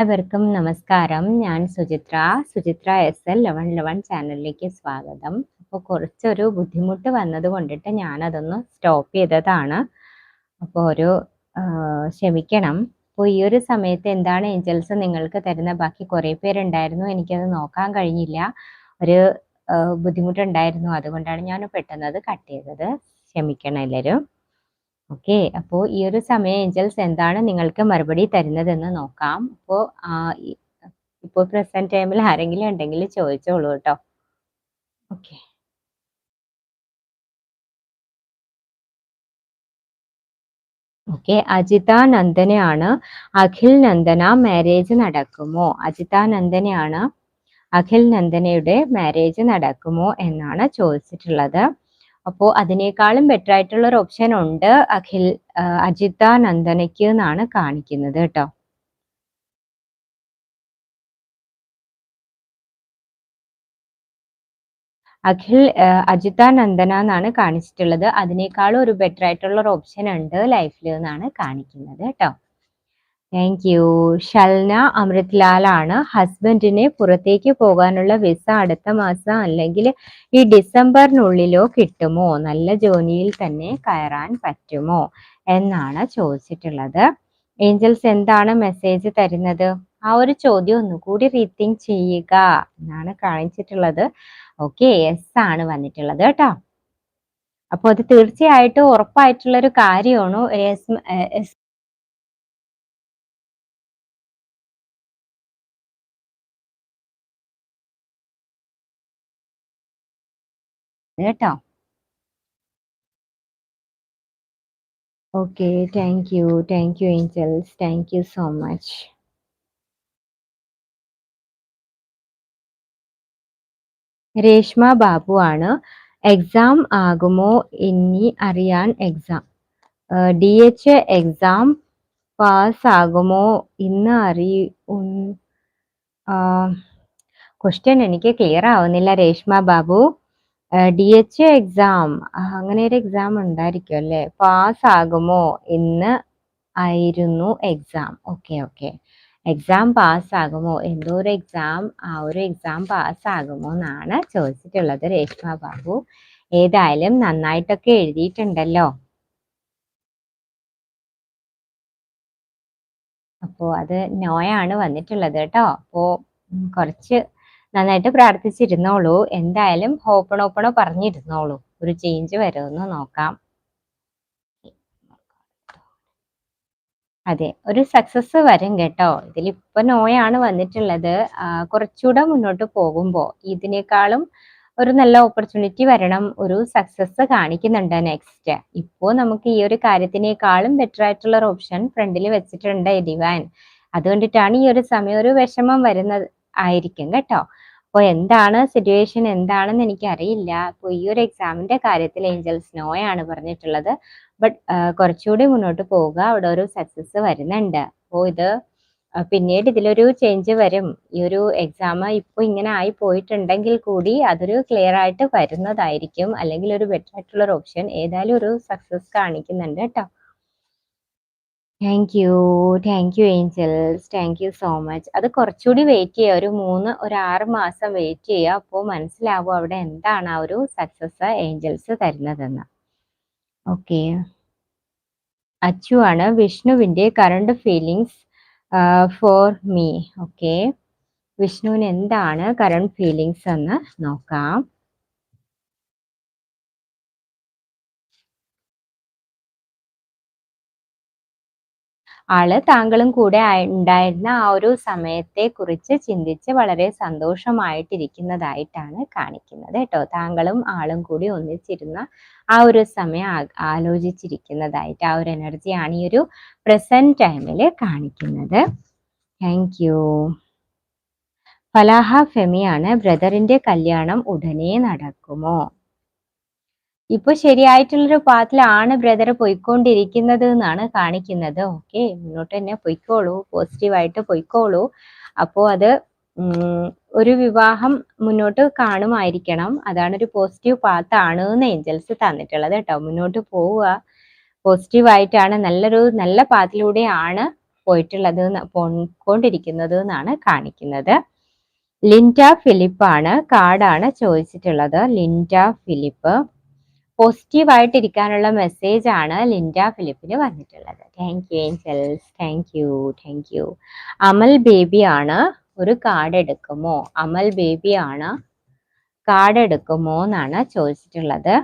എല്ലാവർക്കും നമസ്കാരം. ഞാൻ Suchitra. Suchitra S L eleven eleven ചാനലിലേക്ക് സ്വാഗതം. അപ്പോൾ കുറച്ചൊരു ബുദ്ധിമുട്ട് വന്നത് കൊണ്ടിട്ട് ഞാനതൊന്ന് സ്റ്റോപ്പ് ചെയ്തതാണ്. അപ്പോൾ ഒരു ക്ഷമിക്കണം. അപ്പോൾ ഈ ഒരു സമയത്ത് എന്താണ് ഏഞ്ചൽസ് നിങ്ങൾക്ക് തരുന്ന ബാക്കി കുറേ പേരുണ്ടായിരുന്നു. എനിക്കത് നോക്കാൻ കഴിഞ്ഞില്ല. ഒരു ബുദ്ധിമുട്ടുണ്ടായിരുന്നു. അതുകൊണ്ടാണ് ഞാൻ പെട്ടെന്ന് അത് കട്ട് ചെയ്തത്. ക്ഷമിക്കണം എല്ലാവരും ഓക്കെ അപ്പോൾ ഈ ഒരു സമയം ഏഞ്ചൽസ് എന്താണ് നിങ്ങൾക്ക് മറുപടി തരുന്നതെന്ന് നോക്കാം. അപ്പോൾ ഇപ്പോൾ പ്രസന്റ് ടൈമിൽ ആരെങ്കിലും ഉണ്ടെങ്കിൽ ചോദിച്ചോളൂ കേട്ടോ. ഓക്കെ. ഓക്കെ അജിത നന്ദനയാണ്. അഖിൽ നന്ദന മാരേജ് നടക്കുമോ? അജിത നന്ദനയാണ്. അഖിൽ നന്ദനയുടെ മാരേജ് നടക്കുമോ എന്നാണ് ചോദിച്ചിട്ടുള്ളത്. അപ്പോൾ അതിനേക്കാളും ബെറ്റർ ആയിട്ടുള്ള ഒരു ഓപ്ഷൻ ഉണ്ട് അഖിൽ അജിത നന്ദനയ്ക്ക് എന്നാണ് കാണിക്കുന്നത് കേട്ടോ. അഖിൽ അജിത നന്ദന എന്നാണ് കാണിച്ചിട്ടുള്ളത്. അതിനേക്കാളും ഒരു ബെറ്റർ ആയിട്ടുള്ള ഒരു ഓപ്ഷൻ ഉണ്ട് ലൈഫിൽ എന്നാണ് കാണിക്കുന്നത് കേട്ടോ. താങ്ക് യു ഷൽന അമൃത്ലാലാണ് ഹസ്ബൻഡിനെ പുറത്തേക്ക് പോകാനുള്ള വിസ അടുത്ത മാസം അല്ലെങ്കിൽ ഈ ഡിസംബറിനുള്ളിലോ കിട്ടുമോ? നല്ല ജോലിയിൽ തന്നെ കയറാൻ പറ്റുമോ? എന്നാണ് ചോദിച്ചിട്ടുള്ളത്. ഏഞ്ചൽസ് എന്താണ് മെസ്സേജ് തരുന്നത്? ആ ഒരു ചോദ്യം ഒന്നുകൂടി റീത്തിങ് ചെയ്യുക എന്നാണ് കാണിച്ചിട്ടുള്ളത്. ഓക്കെ എസ് ആണ് വന്നിട്ടുള്ളത് കേട്ടോ. അപ്പോൾ അത് തീർച്ചയായിട്ടും ഉറപ്പായിട്ടുള്ള ഒരു കാര്യമാണ്? എസ് കേട്ടോ? Okay thank you thank you angels thank you so much Reshma Babu ആണ്. എക്സാം ആകുമോ ഇനി അറിയാൻ exam D H exam pass ആകുമോ ഇന്ന് അറിയ ക്വസ്റ്റ്യൻ എനിക്ക് ക്ലിയർ ആവുന്നില്ല Reshma Babu. D H exam അങ്ങനെ ഒരു എക്സാം ഉണ്ടായിരിക്കും അല്ലേ? പാസ് ആകുമോ ഇന്ന് ആയിരുന്നു എക്സാം ഓക്കെ ഓക്കെ എക്സാം പാസ്സാകുമോ എന്തോ ഒരു എക്സാം ആ ഒരു എക്സാം പാസ്സാകുമോ എന്നാണ് ചോദിച്ചിട്ടുള്ളത് രേഷ്മ ബാബു. ഏതായാലും നന്നായിട്ടൊക്കെ എഴുതിയിട്ടുണ്ടല്ലോ. അപ്പോ അത് നോയാണ് വന്നിട്ടുള്ളത് കേട്ടോ. അപ്പോ കുറച്ച് നന്നായിട്ട് പ്രാർത്ഥിച്ചിരുന്നോളൂ. എന്തായാലും ഹോപ്പണോപ്പണോ പറഞ്ഞിരുന്നോളൂ. ഒരു ചേഞ്ച് വരുമെന്ന് നോക്കാം. അതെ ഒരു സക്സസ് വരും കേട്ടോ. ഇതിൽ ഇപ്പൊ നോയാണ് വന്നിട്ടുള്ളത്. കുറച്ചുകൂടെ മുന്നോട്ട് പോകുമ്പോൾ ഇതിനേക്കാളും ഒരു നല്ല ഓപ്പർച്യൂണിറ്റി വരണം. ഒരു സക്സസ് കാണിക്കുന്നുണ്ട് നെക്സ്റ്റ് ഇപ്പോ നമുക്ക് ഈ ഒരു കാര്യത്തിനേക്കാളും ബെറ്റർ ആയിട്ടുള്ള ഒരു ഓപ്ഷൻ ഫ്രണ്ടിൽ വെച്ചിട്ടുണ്ട് ഡിവാൻ അതുകൊണ്ടിട്ടാണ് ഈ ഒരു സമയം ഒരു വിഷമം വരുന്നത് ആയിരിക്കും കേട്ടോ. അപ്പോൾ എന്താണ് സിറ്റുവേഷൻ എന്താണെന്ന് എനിക്കറിയില്ല. അപ്പോൾ ഈ ഒരു എക്സാമിന്റെ കാര്യത്തിൽ ഏഞ്ചൽസ് നോയാണ് പറഞ്ഞിട്ടുള്ളത്. ബട്ട് കുറച്ചുകൂടി മുന്നോട്ട് പോവുക. അവിടെ ഒരു സക്സസ് വരുന്നുണ്ട്. അപ്പോൾ ഇത് പിന്നീട് ഇതിലൊരു ചേഞ്ച് വരും. ഈ ഒരു എക്സാം ഇപ്പോൾ ഇങ്ങനെ ആയി പോയിട്ടുണ്ടെങ്കിൽ കൂടി അതൊരു ക്ലിയർ ആയിട്ട് വരുന്നതായിരിക്കും. അല്ലെങ്കിൽ ഒരു ബെറ്റർ ആയിട്ടുള്ള ഒരു ഓപ്ഷൻ ഏതായാലും ഒരു സക്സസ് കാണിക്കുന്നുണ്ട് കേട്ടോ thank you thank you angels thank you so much അത് കുറച്ചുകൂടി വെയിറ്റ് ചെയ്യുക. ഒരു മൂന്ന് ഒരു ആറ് മാസം വെയിറ്റ് ചെയ്യുക. അപ്പോൾ മനസ്സിലാവും അവിടെ എന്താണ് ആ ഒരു സക്സസ് ഏഞ്ചൽസ് തരുന്നതെന്ന്. ഓക്കെ അച്ചു ആണ് വിഷ്ണുവിന്റെ current feelings for me okay വിഷ്ണുവിന് എന്താണ് കറണ്ട് ഫീലിങ്സ് എന്ന് നോക്കാം. ആൾ താങ്കളും കൂടെ ഉണ്ടായിരുന്ന ആ ഒരു സമയത്തെ കുറിച്ച് ചിന്തിച്ച് വളരെ സന്തോഷമായിട്ടിരിക്കുന്നതായിട്ടാണ് കാണിക്കുന്നത് കേട്ടോ. താങ്കളും ആളും കൂടി ഒന്നിച്ചിരുന്ന ആ ഒരു സമയം ആലോചിച്ചിരിക്കുന്നതായിട്ട് ആ ഒരു എനർജിയാണ് ഈ ഒരു പ്രസന്റ് ടൈമിൽ കാണിക്കുന്നത്. താങ്ക് യു ഫലാഹ ഫെമിയാണ്. ബ്രദറിന്റെ കല്യാണം ഉടനെ നടക്കുമോ? ഇപ്പൊ ശരിയായിട്ടുള്ളൊരു പാത്തിലാണ് ബ്രദർ പോയിക്കൊണ്ടിരിക്കുന്നത് എന്നാണ് കാണിക്കുന്നത്. ഓക്കെ മുന്നോട്ട് തന്നെ പൊയ്ക്കോളൂ പോസിറ്റീവായിട്ട് പൊയ്ക്കോളൂ. അപ്പോൾ അത് ഒരു വിവാഹം മുന്നോട്ട് കാണുമായിരിക്കണം. അതാണ് ഒരു പോസിറ്റീവ് പാത്താണ് എന്ന് ഏഞ്ചൽസ് തന്നിട്ടുള്ളത് കേട്ടോ. മുന്നോട്ട് പോവുക പോസിറ്റീവായിട്ടാണ് നല്ലൊരു നല്ല പാത്തിലൂടെയാണ് പോയിട്ടുള്ളത് പോയിക്കൊണ്ടിരിക്കുന്നത് എന്നാണ് കാണിക്കുന്നത്. ലിൻഡ ഫിലിപ്പാണ് കാർഡാണ് ചോദിച്ചിട്ടുള്ളത്. Linda Philip. പോസിറ്റീവ് ആയിട്ടിരിക്കാനുള്ള മെസ്സേജ് ആണ് ലിൻഡ ഫിലിപ്പിന് വന്നിട്ടുള്ളത്. Thank you angels thank you thank you Amal Baby ആണ് ഒരു കാർഡ് എടുക്കുമോ? അമൽ ബേബി ആണ് കാർഡ് എടുക്കുമോ എന്നാണ് ചോദിച്ചിട്ടുള്ളത്.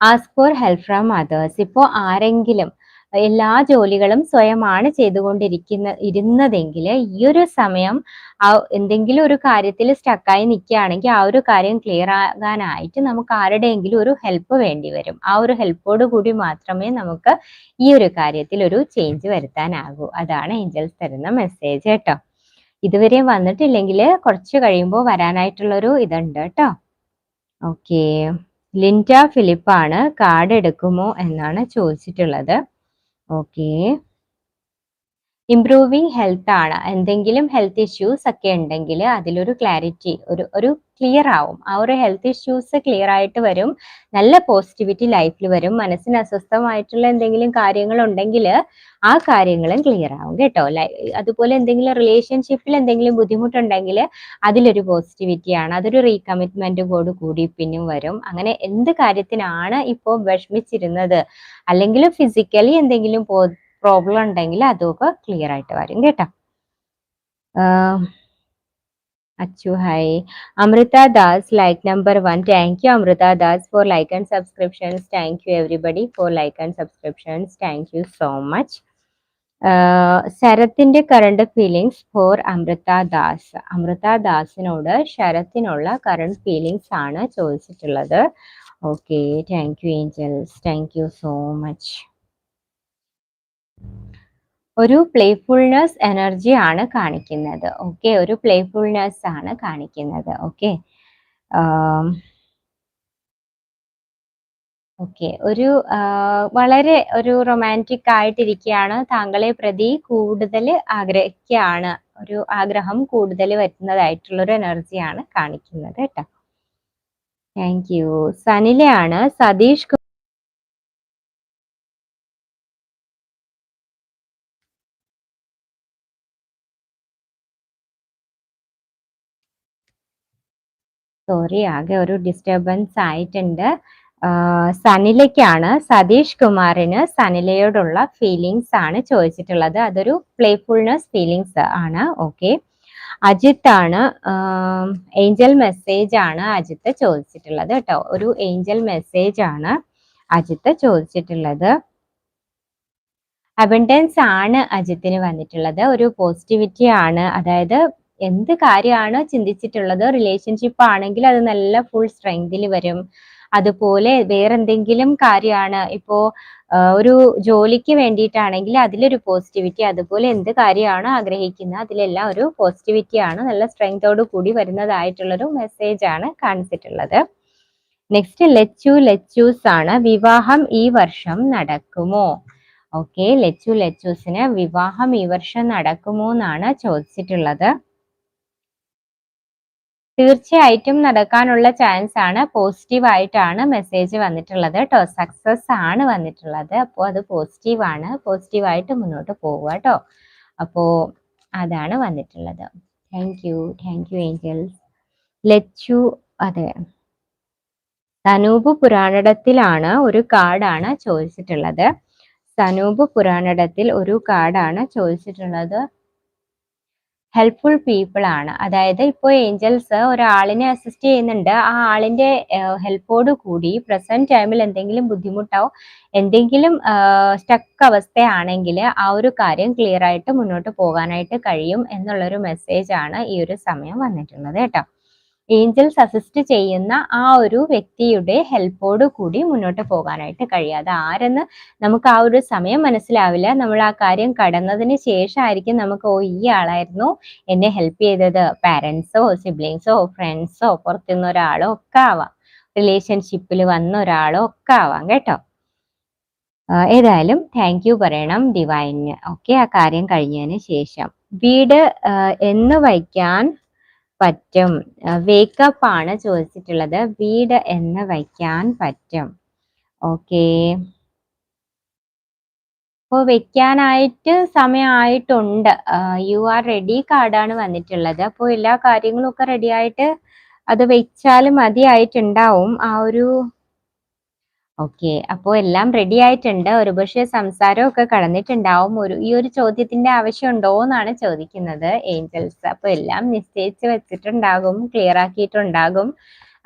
Ask for help from others ഇപ്പോൾ ആരെങ്കിലും എല്ലാ ജോലികളും സ്വയമാണ് ചെയ്തുകൊണ്ടിരിക്കുന്ന ഇരുന്നതെങ്കിൽ ഈ ഒരു സമയം എന്തെങ്കിലും ഒരു കാര്യത്തിൽ സ്റ്റക്കായി നിൽക്കുകയാണെങ്കിൽ ആ ഒരു കാര്യം ക്ലിയർ ആകാനായിട്ട് നമുക്ക് ആരുടെയെങ്കിലും ഒരു ഹെൽപ്പ് വേണ്ടി വരും. ആ ഒരു ഹെൽപ്പോട് കൂടി മാത്രമേ നമുക്ക് ഈ ഒരു കാര്യത്തിൽ ഒരു ചേഞ്ച് വരുത്താനാകൂ. അതാണ് ഏഞ്ചൽസ് തരുന്ന മെസ്സേജ് കേട്ടോ. ഇതുവരെ വന്നിട്ടില്ലെങ്കിൽ കുറച്ച് കഴിയുമ്പോൾ വരാനായിട്ടുള്ളൊരു ഇതുണ്ട് കേട്ടോ. ഓക്കെ ലിൻഡ ഫിലിപ്പാണ് കാർഡ് എടുക്കുമോ എന്നാണ് ചോദിച്ചിട്ടുള്ളത്. ഓക്കെ ഇംപ്രൂവിങ് ഹെൽത്ത് ആണ്. എന്തെങ്കിലും ഹെൽത്ത് ഇഷ്യൂസ് ഒക്കെ ഉണ്ടെങ്കിൽ അതിലൊരു ക്ലാരിറ്റി ഒരു ഒരു ക്ലിയർ ആവും. ആ ഒരു ഹെൽത്ത് ഇഷ്യൂസ് ക്ലിയർ ആയിട്ട് വരും. നല്ല പോസിറ്റിവിറ്റി ലൈഫിൽ വരും. മനസ്സിന് അസ്വസ്ഥമായിട്ടുള്ള എന്തെങ്കിലും കാര്യങ്ങൾ ഉണ്ടെങ്കിൽ ആ കാര്യങ്ങളും ക്ലിയർ ആവും കേട്ടോ. അതുപോലെ എന്തെങ്കിലും റിലേഷൻഷിപ്പിൽ എന്തെങ്കിലും ബുദ്ധിമുട്ടുണ്ടെങ്കിൽ അതിലൊരു പോസിറ്റിവിറ്റി ആണ്. അതൊരു റീകമ്മിറ്റ്മെന്റും കൂടി പിന്നും വരും. അങ്ങനെ എന്ത് കാര്യത്തിനാണ് ഇപ്പോൾ വിഷമിച്ചിരുന്നത്? അല്ലെങ്കിൽ ഫിസിക്കലി എന്തെങ്കിലും പ്രോബ്ലം ഉണ്ടെങ്കിൽ അതൊക്കെ ക്ലിയർ ആയിട്ട് വരും കേട്ടോ. Achu hi Amritha Das like number one thank you Amritha Das for like and subscriptions thank you everybody for like and subscriptions thank you so much ശരത്തിന്റെ current feelings for Amritha Das. Amritha ദാസിനോട് ശരത്തിനുള്ള current feelings ആണ് ചോദിച്ചിട്ടുള്ളത്. Okay thank you angels thank you so much ഒരു playfulness energy ആണ് കാണിക്കുന്നത്. Okay ഒരു playfulness ആണ് കാണിക്കുന്നത്. Okay okay ഒരു വളരെ ഒരു റൊമാന്റിക് ആയിട്ടിരിക്കുകയാണ് താങ്കളെ പ്രതി കൂടുതൽ ആഗ്രഹിക്കുകയാണ്. ഒരു ആഗ്രഹം കൂടുതൽ വരുന്നതായിട്ടുള്ളൊരു എനർജിയാണ് കാണിക്കുന്നത് കേട്ടോ. താങ്ക് യു സനിലയാണ് സതീഷ് സോറി ആകെ ഒരു ഡിസ്റ്റർബൻസ് ആയിട്ടുണ്ട്. സനിലയ്ക്കാണ് സതീഷ് കുമാറിന് സനിലയോടുള്ള ഫീലിങ്സ് ആണ് ചോദിച്ചിട്ടുള്ളത്. അതൊരു പ്ലേഫുൾനെസ് ഫീലിങ്സ് ആണ് ഓക്കെ അജിത്ത് ആണ് ഏഞ്ചൽ മെസ്സേജ് ആണ് അജിത്ത് ചോദിച്ചിട്ടുള്ളത് കേട്ടോ. ഒരു ഏഞ്ചൽ മെസ്സേജ് ആണ് അജിത്ത് ചോദിച്ചിട്ടുള്ളത്. അബൻഡൻസ് ആണ് അജിത്തിന് വന്നിട്ടുള്ളത്. ഒരു പോസിറ്റിവിറ്റി ആണ്. അതായത് എന്ത് കാര്യമാണ് ചിന്തിച്ചിട്ടുള്ളത് റിലേഷൻഷിപ്പ് ആണെങ്കിൽ അത് നല്ല ഫുൾ സ്ട്രെങ്തിൽ വരും. അതുപോലെ വേറെന്തെങ്കിലും കാര്യമാണ് ഇപ്പോ ഒരു ജോലിക്ക് വേണ്ടിയിട്ടാണെങ്കിൽ അതിലൊരു പോസിറ്റിവിറ്റി അതുപോലെ എന്ത് കാര്യമാണ് ആഗ്രഹിക്കുന്നത് അതിലെല്ലാം ഒരു പോസിറ്റിവിറ്റി ആണ്. നല്ല സ്ട്രെങ്തോട് കൂടി വരുന്നതായിട്ടുള്ളൊരു മെസ്സേജ് ആണ് കാണിച്ചിട്ടുള്ളത്. നെക്സ്റ്റ് ലെച്ചു ലെച്ചൂസ് ആണ് വിവാഹം ഈ വർഷം നടക്കുമോ? ഓക്കെ ലെച്ചു ലെച്ചൂസിന് വിവാഹം ഈ വർഷം നടക്കുമോ എന്നാണ് ചോദിച്ചിട്ടുള്ളത്. തീർച്ചയായിട്ടും നടക്കാനുള്ള ചാൻസ് ആണ്. പോസിറ്റീവ് ആയിട്ടാണ് മെസ്സേജ് വന്നിട്ടുള്ളത് കേട്ടോ. സക്സസ് ആണ് വന്നിട്ടുള്ളത്. അപ്പോൾ അത് പോസിറ്റീവ് ആണ്. പോസിറ്റീവ് ആയിട്ട് മുന്നോട്ട് പോവുക കേട്ടോ. അപ്പോൾ അതാണ് വന്നിട്ടുള്ളത്. Thank you thank you angels Lachu അതെ. സനൂപ് പുരാണടത്തിലാണ് ഒരു കാർഡാണ് ചോദിച്ചിട്ടുള്ളത്. സനൂപ് പുരാണടത്തിൽ ഒരു കാർഡാണ് ചോദിച്ചിട്ടുള്ളത്. ഹെൽപ്ഫുൾ പീപ്പിൾ ആണ്. അതായത് ഇപ്പോൾ ഏഞ്ചൽസ് ഒരാളിനെ അസിസ്റ്റ് ചെയ്യുന്നുണ്ട്. ആ ആളിന്റെ ഹെൽപ്പോട് കൂടി പ്രസന്റ് ടൈമിൽ എന്തെങ്കിലും ബുദ്ധിമുട്ടോ എന്തെങ്കിലും സ്റ്റക്ക് അവസ്ഥയാണെങ്കിൽ ആ ഒരു കാര്യം ക്ലിയർ ആയിട്ട് മുന്നോട്ട് പോകാനായിട്ട് കഴിയും എന്നുള്ളൊരു മെസ്സേജ് ആണ് ഈ ഒരു സമയം വന്നിട്ടുള്ളത് കേട്ടോ. ഏഞ്ചൽസ് അസിസ്റ്റ് ചെയ്യുന്ന ആ ഒരു വ്യക്തിയുടെ ഹെൽപ്പോട് കൂടി മുന്നോട്ട് പോകാനായിട്ട് കഴിയാതെ ആരെന്ന് നമുക്ക് ആ ഒരു സമയം മനസ്സിലാവില്ല. നമ്മൾ ആ കാര്യം കടന്നതിന് ശേഷമായിരിക്കും നമുക്ക് ഓ ഈ ആളായിരുന്നു എന്നെ ഹെൽപ്പ് ചെയ്തത്. പാരൻസോ സിബ്ലിങ്സോ ഫ്രണ്ട്സോ പുറത്തുനിന്ന് ഒരാളോ ഒക്കെ ആവാം. റിലേഷൻഷിപ്പിൽ വന്ന ഒരാളോ ഒക്കെ ആവാം കേട്ടോ. ഏതായാലും താങ്ക് യു പറയണം ഡിവൈന് ഓക്കെ ആ കാര്യം കഴിഞ്ഞതിന് ശേഷം. വീട് എന്ന് വയ്ക്കാൻ പറ്റും. വേക്കപ്പ് ആണ് ചോദിച്ചിട്ടുള്ളത്. വീട് എന്ന് വയ്ക്കാൻ പറ്റും. ഓക്കേ അപ്പോൾ വെക്കാനായിട്ട് സമയമായിട്ടുണ്ട് യു ആർ റെഡി കാർഡാണ് വന്നിട്ടുള്ളത്. അപ്പോൾ എല്ലാ കാര്യങ്ങളും ഒക്കെ റെഡി ആയിട്ട് അത് വെച്ചാൽ മതിയായിട്ടുണ്ടാവും. ആ ഒരു ഓക്കെ അപ്പോൾ എല്ലാം റെഡി ആയിട്ടുണ്ട്. ഒരുപക്ഷെ സംസാരമൊക്കെ കടന്നിട്ടുണ്ടാവും. ഒരു ഈ ഒരു ചോദ്യത്തിന്റെ ആവശ്യമുണ്ടോ എന്നാണ് ചോദിക്കുന്നത് ഏഞ്ചൽസ് അപ്പോൾ എല്ലാം നിശ്ചയിച്ച് വെച്ചിട്ടുണ്ടാകും ക്ലിയർ ആക്കിയിട്ടുണ്ടാകും.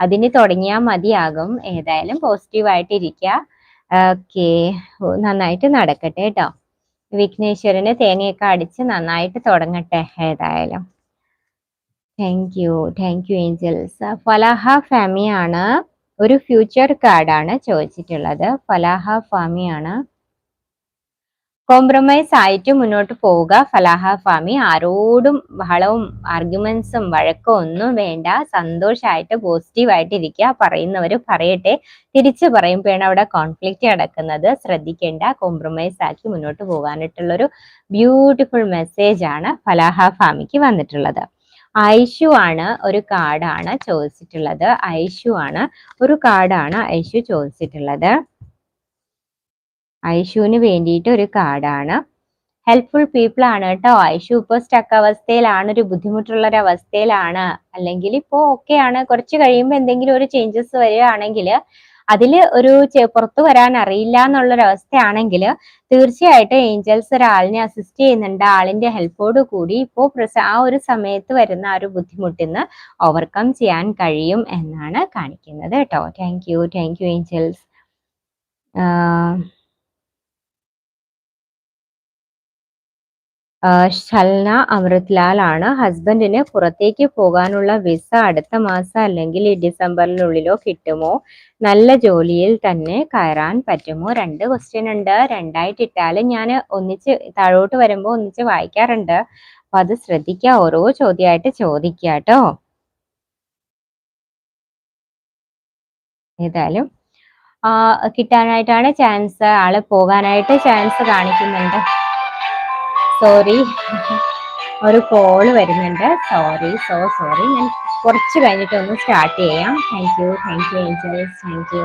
അതിന് തുടങ്ങിയാൽ മതിയാകും. ഏതായാലും പോസിറ്റീവായിട്ട് ഇരിക്കുക ഓക്കെ നന്നായിട്ട് നടക്കട്ടെ കേട്ടോ വിഘ്നേശ്വരന് തേങ്ങയൊക്കെ അടിച്ച് നന്നായിട്ട് തുടങ്ങട്ടെ ഏതായാലും. Thank you thank you angels ഫലാഹ ഫാമിയാണ്. ഒരു ഫ്യൂച്ചർ കാർഡാണ് ചോദിച്ചിട്ടുള്ളത്. ഫലാഹ ആണ്. കോംപ്രമൈസ് ആയിട്ട് മുന്നോട്ട് പോവുക. ഫലാഹ ഫാമി ആരോടും ബഹളവും ആർഗ്യുമെന്റ്സും വഴക്കോ ഒന്നും വേണ്ട. സന്തോഷമായിട്ട് പോസിറ്റീവായിട്ട് ഇരിക്കുക. പറയുന്നവർ പറയട്ടെ. തിരിച്ചു പറയുമ്പോഴാണ് അവിടെ കോൺഫ്ലിക്റ്റ് നടക്കുന്നത്. ശ്രദ്ധിക്കേണ്ട. കോംപ്രമൈസ് ആക്കി മുന്നോട്ട് പോകാനായിട്ടുള്ളൊരു ബ്യൂട്ടിഫുൾ മെസ്സേജ് ആണ് ഫലാഹ ഫാമിക്ക് വന്നിട്ടുള്ളത്. ഐഷു ആണ് ഒരു കാർഡാണ് ചോദിച്ചിട്ടുള്ളത്. ഐഷു ആണ് ഒരു കാർഡാണ് ഐഷു ചോദിച്ചിട്ടുള്ളത്. ഐഷുവിന് വേണ്ടിയിട്ട് ഒരു കാർഡാണ്. ഹെൽപ്ഫുൾ പീപ്പിൾ ആണ് കേട്ടോ. ഐഷു ഇപ്പോൾ സ്റ്റക്ക് അവസ്ഥയിലാണ് ഒരു ബുദ്ധിമുട്ടുള്ള ഒരു അവസ്ഥയിലാണ് അല്ലെങ്കിൽ ഇപ്പോൾ ഓക്കെ ആണ്. കുറച്ച് കഴിയുമ്പോൾ എന്തെങ്കിലും ഒരു ചേഞ്ചസ് വരികയാണെങ്കിൽ അതിൽ ഒരു പുറത്തു വരാൻ അറിയില്ല എന്നുള്ളൊരു അവസ്ഥയാണെങ്കിൽ തീർച്ചയായിട്ടും ഏഞ്ചൽസ് ഒരാളിനെ അസിസ്റ്റ് ചെയ്യുന്നുണ്ട്. ആളിന്റെ ഹെൽപ്പോട് കൂടി ഇപ്പോൾ ആ ഒരു സമയത്ത് വരുന്ന ആ ഒരു ബുദ്ധിമുട്ടിന്ന് ഓവർകം ചെയ്യാൻ കഴിയും എന്നാണ് കാണിക്കുന്നത് കേട്ടോ. Thank you thank you angels. Shalna Amritlal ആണ് ഹസ്ബൻഡിന് പുറത്തേക്ക് പോകാനുള്ള വിസ അടുത്ത മാസം അല്ലെങ്കിൽ ഈ ഡിസംബറിനുള്ളിലോ കിട്ടുമോ? നല്ല ജോലിയിൽ തന്നെ കയറാൻ പറ്റുമോ? രണ്ട് ക്വസ്റ്റ്യൻ ഉണ്ട്. രണ്ടായിട്ട് ഇട്ടാലും ഞാൻ ഒന്നിച്ച് താഴോട്ട് വരുമ്പോൾ ഒന്നിച്ച് വായിക്കാറുണ്ട്. അപ്പൊ അത് ശ്രദ്ധിക്കുക ഓരോ ചോദ്യമായിട്ട് ചോദിക്കുക കേട്ടോ. ഏതായാലും കിട്ടാനായിട്ടാണ് ചാൻസ് ആൾ പോകാനായിട്ട് ചാൻസ് കാണിക്കുന്നുണ്ട്. സോറി ഒരു കോൾ വരുന്നുണ്ട്. സോറി സോ സോറി ഞാൻ കുറച്ച് കഴിഞ്ഞിട്ടൊന്ന് സ്റ്റാർട്ട് ചെയ്യാം. Thank you thank you angels thank you